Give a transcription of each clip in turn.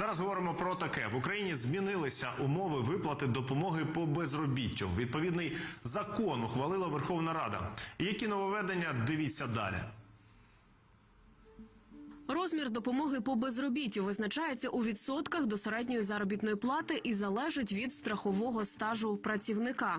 Зараз говоримо про таке: в Україні змінилися умови виплати допомоги по безробіттю. Відповідний закон ухвалила Верховна Рада. Які нововведення? Дивіться далі. Розмір допомоги по безробіттю визначається у відсотках до середньої заробітної плати і залежить від страхового стажу працівника.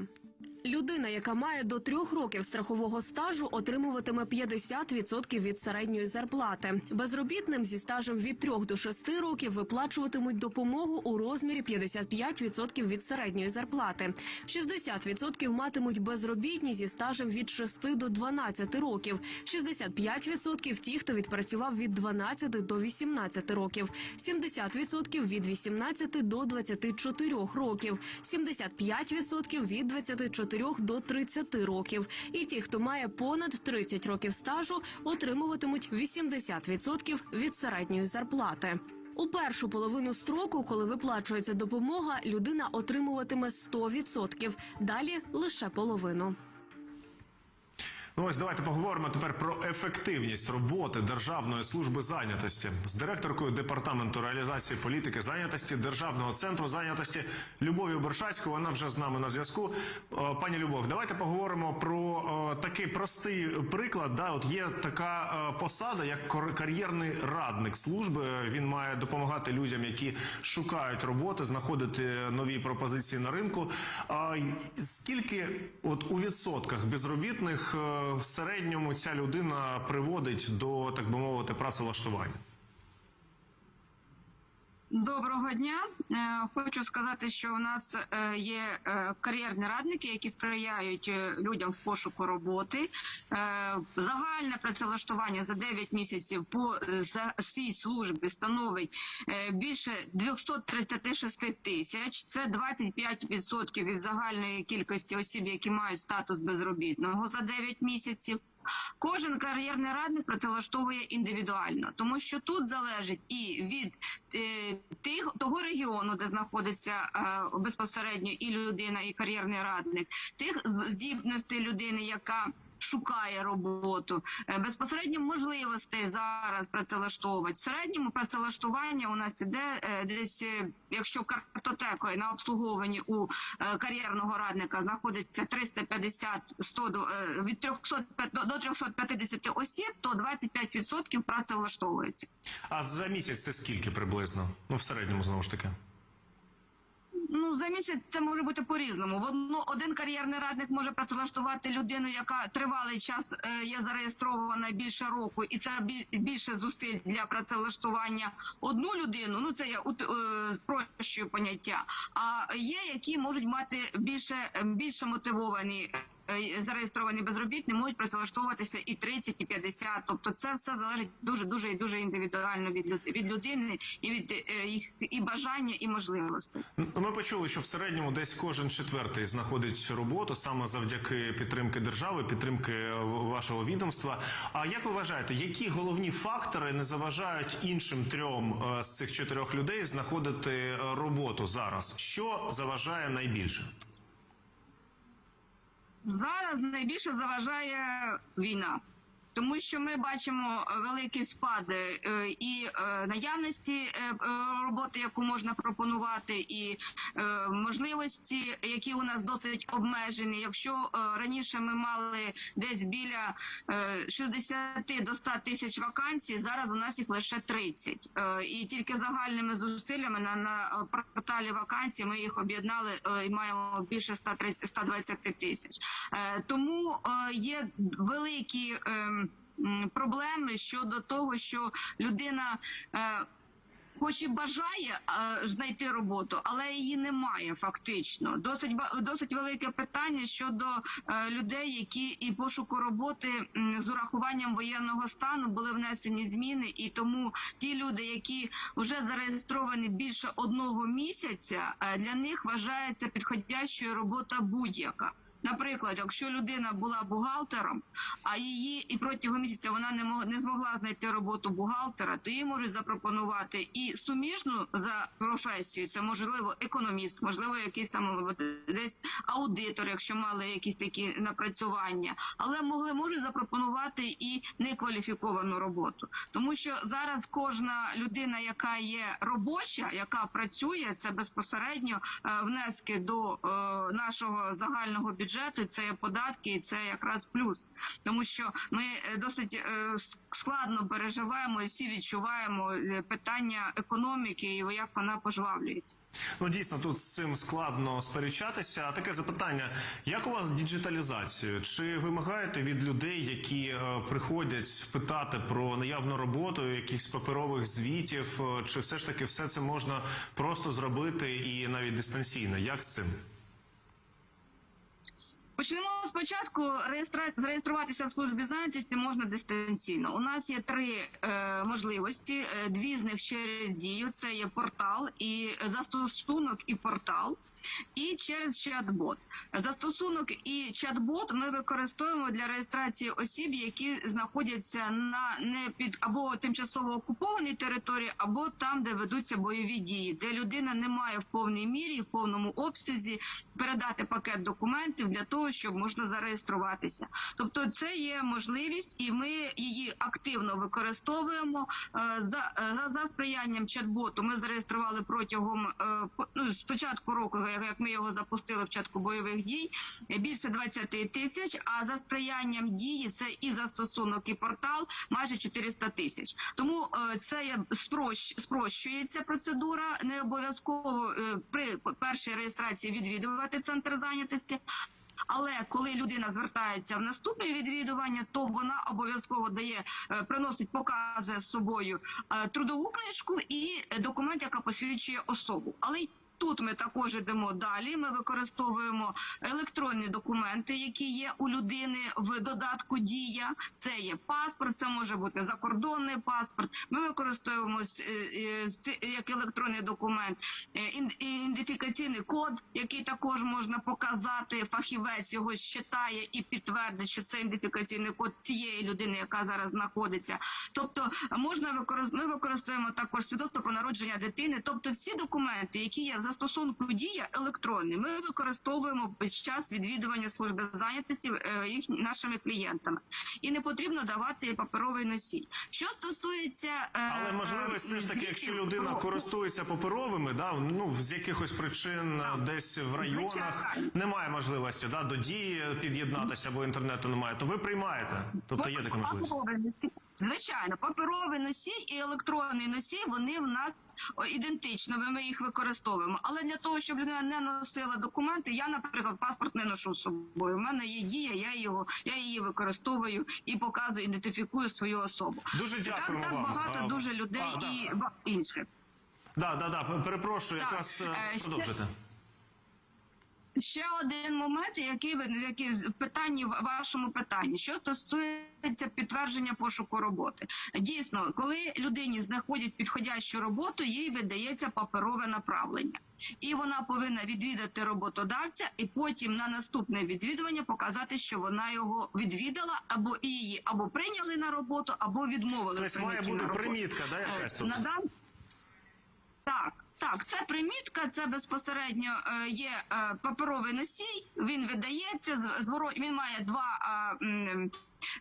Людина, яка має до трьох років страхового стажу, отримуватиме 50% від середньої зарплати. Безробітним зі стажем від 3 до 6 років виплачуватимуть допомогу у розмірі 55% від середньої зарплати. 60% матимуть безробітні зі стажем від 6 до 12 років. 65% ті, хто відпрацював від 12 до 18 років. 70% від 18 до 24 років. 75% від 24 до 30 років. І ті, хто має понад 30 років стажу, отримуватимуть 80% від середньої зарплати. У першу половину строку, коли виплачується допомога, людина отримуватиме 100%, далі лише половину. Ну ось давайте поговоримо тепер про ефективність роботи Державної служби зайнятості з директоркою департаменту реалізації політики зайнятості Державного центру зайнятості Любов'ю Бершацькою. Вона вже з нами на зв'язку. Пані Любов, давайте поговоримо про такий простий приклад. Да, от є така е, посада, як кар- кар'єрний радник служби. Він має допомагати людям, які шукають роботи, знаходити нові пропозиції на ринку. Скільки, от у відсотках безробітних е, в середньому ця людина приводить до так би мовити працевлаштування? Доброго дня. Е, Хочу сказати, що у нас е, є е, кар'єрні радники, які сприяють людям в пошуку роботи. Загальне працевлаштування за 9 місяців по цій службі становить більше 236 тисяч. Це 25% від загальної кількості осіб, які мають статус безробітного за 9 місяців. Кожен кар'єрний радник працевлаштовує індивідуально, тому що тут залежить і від е, тих того регіону, де знаходиться е, безпосередньо і людина, і кар'єрний радник, тих здібностей людини, яка шукає роботу, е, безпосередньо можливостей зараз працевлаштовувати. В середньому працевлаштування у нас іде е, десь, е, якщо картотекою на обслуговуванні у кар'єрного радника знаходиться 350-100 до е, від 300 до до 350 осіб, то 25% працевлаштовуються. А за місяць це скільки приблизно? Ну в середньому знову ж таки. Ну за місяць це може бути по-різному. Воно один кар'єрний радник може працевлаштувати людину, яка тривалий час е, є зареєстрована більше року, і це бі- більше зусиль для працевлаштування одну людину. Ну це я е, спрощую поняття. А є які можуть мати більше е, більше мотивовані. Е, Зареєстровані безробітні можуть працевлаштовуватися і 30, і 50. Тобто це все залежить дуже дуже і дуже індивідуально від люд- від людини і від е, їх і бажання, і можливостей. Ми почули, що в середньому десь кожен четвертий знаходить роботу саме завдяки підтримки держави, підтримки е, вашого відомства. А як ви вважаєте, які головні фактори не заважають іншим трьом з цих чотирьох людей знаходити роботу зараз? Що заважає найбільше? Зараз найбільше заважає війна. Тому що ми бачимо великі спади е, і е, наявності е, е, роботи, яку можна пропонувати, і е, можливості, які у нас досить обмежені. Якщо е, раніше ми мали десь біля е, 60 до 100 тисяч вакансій, зараз у нас їх лише 30. Е, І тільки загальними зусиллями на, на порталі вакансій ми їх об'єднали е, і маємо більше 130, 120 тисяч. Е, Тому е, є великі. Ем, проблеми щодо того, що людина. Е, Хоч і бажає знайти роботу, але її немає фактично. Досить досить велике питання щодо е, людей, які і пошуку роботи з урахуванням воєнного стану були внесені зміни, і тому ті люди, які вже зареєстровані більше одного місяця, е, для них вважається підходящою робота будь-яка. Наприклад, якщо людина була бухгалтером, а її і протягом місяця вона не мог, не змогла знайти роботу бухгалтера, то їй можуть запропонувати і суміжну за професією. Це можливо економіст, можливо, якийсь там десь аудитор, якщо мали якісь такі напрацювання, але могли можуть запропонувати і некваліфіковану роботу, тому що зараз кожна людина, яка є робоча, яка працює, це безпосередньо е, внески до е, нашого загального бюджету. Це є податки, і це якраз плюс, тому що ми е, досить е, складно переживаємо і всі відчуваємо е, питання економіки і як вона пожвавлюється. Ну дійсно тут з цим складно сперечатися. А таке запитання: як у вас з діджиталізацією? Чи вимагаєте від людей, які приходять питати про наявну роботу, якихось паперових звітів, чи все ж таки все це можна просто зробити і навіть дистанційно? Як з цим? Почнемо спочатку. Реєстра... Зареєструватися в службі зайнятості можна дистанційно. У нас є три е, можливості. Е, Дві з них через дію. Це є портал і застосунок і портал. І через чат-бот. Застосунок і чат-бот ми використовуємо для реєстрації осіб, які знаходяться на не під або тимчасово окупованій території, або там, де ведуться бойові дії, де людина не має в повній мірі, в повному обсязі передати пакет документів для того, щоб можна зареєструватися. Тобто, це є можливість, і ми її активно використовуємо Е, за, е, за, сприянням чат-боту. Ми зареєстрували протягом е, ну, з початку року, як ми його запустили в початку бойових дій, більше 20 тисяч. А за сприянням дії це і застосунок, і портал майже 400 тисяч. Тому е, це спрощ, спрощується процедура. Не обов'язково е, при першій реєстрації відвідувати центр зайнятості. Але коли людина звертається в наступне відвідування, то вона обов'язково дає, е, приносить, показує з собою трудову книжку і документ, яка посвідчує особу. Але й Тут ми також йдемо далі. Ми використовуємо електронні документи, які є у людини в додатку Дія. Це є паспорт, це може бути закордонний паспорт. Ми використовуємо с- е, е, як електронний документ е, ідентифікаційний код, який також можна показати. Фахівець його считає і підтвердить, що це ідентифікаційний код цієї людини, яка зараз знаходиться. Тобто можна використ... ми використовуємо також свідоцтво про народження дитини. Тобто, всі документи, які є в застосунку дія електронні, ми використовуємо під час відвідування служби зайнятості е, їх нашими клієнтами, і не потрібно давати паперовий носій. Що стосується е, Але можливо, все ж таки, якщо людина користується паперовими, да ну з якихось причин е, десь в районах немає можливості да до дії під'єднатися, або інтернету немає, то ви приймаєте. Тобто є така можливість. Звичайно, паперовий носій і електронний носій вони в нас ідентично. Ми їх використовуємо. Але для того, щоб людина не носила документи, я, наприклад, паспорт не ношу з собою. У мене є дія, я його я її використовую і показую, ідентифікую свою особу. Дуже І так, дякуємо так вам. багато А, дуже людей а, і інших. Да, да, да. Перепрошую, Так, якраз е, е, ще- продовжити. Ще один момент, який ви який в питанні в вашому питанні, що стосується підтвердження пошуку роботи. Дійсно, коли людині знаходять підходящу роботу, їй видається паперове направлення, і вона повинна відвідати роботодавця, і потім на наступне відвідування показати, що вона його відвідала, або її або прийняли на роботу, або відмовили. Тобто має бути примітка, да, якась Е, тут? на дан- Так, це примітка, це безпосередньо е, є е, паперовий носій. Він видається. Він має два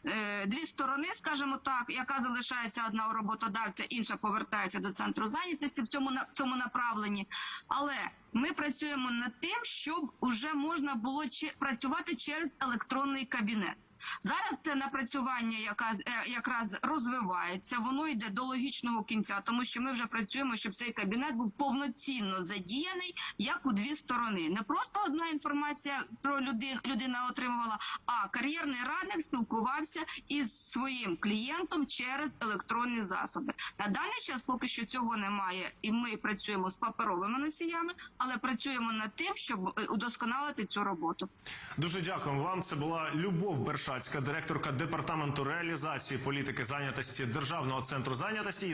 е, дві сторони, скажімо так, яка залишається одна у роботодавця, інша повертається до центру зайнятості в цьому в цьому направленні. Але ми працюємо над тим, щоб уже можна було працювати через електронний кабінет. Зараз це напрацювання якраз, е, якраз розвивається, воно йде до логічного кінця, тому що ми вже працюємо, щоб цей кабінет був повноцінно задіяний як у дві сторони. Не просто одна інформація про людину людина отримувала, а кар'єрний радник спілкувався із своїм клієнтом через електронні засоби. На даний час поки що цього немає, і ми працюємо з паперовими носіями, але працюємо над тим, щоб е, удосконалити цю роботу. Дуже дякуємо вам. Це була Любов Бершацька, директорка департаменту реалізації політики зайнятості Державного центру зайнятості.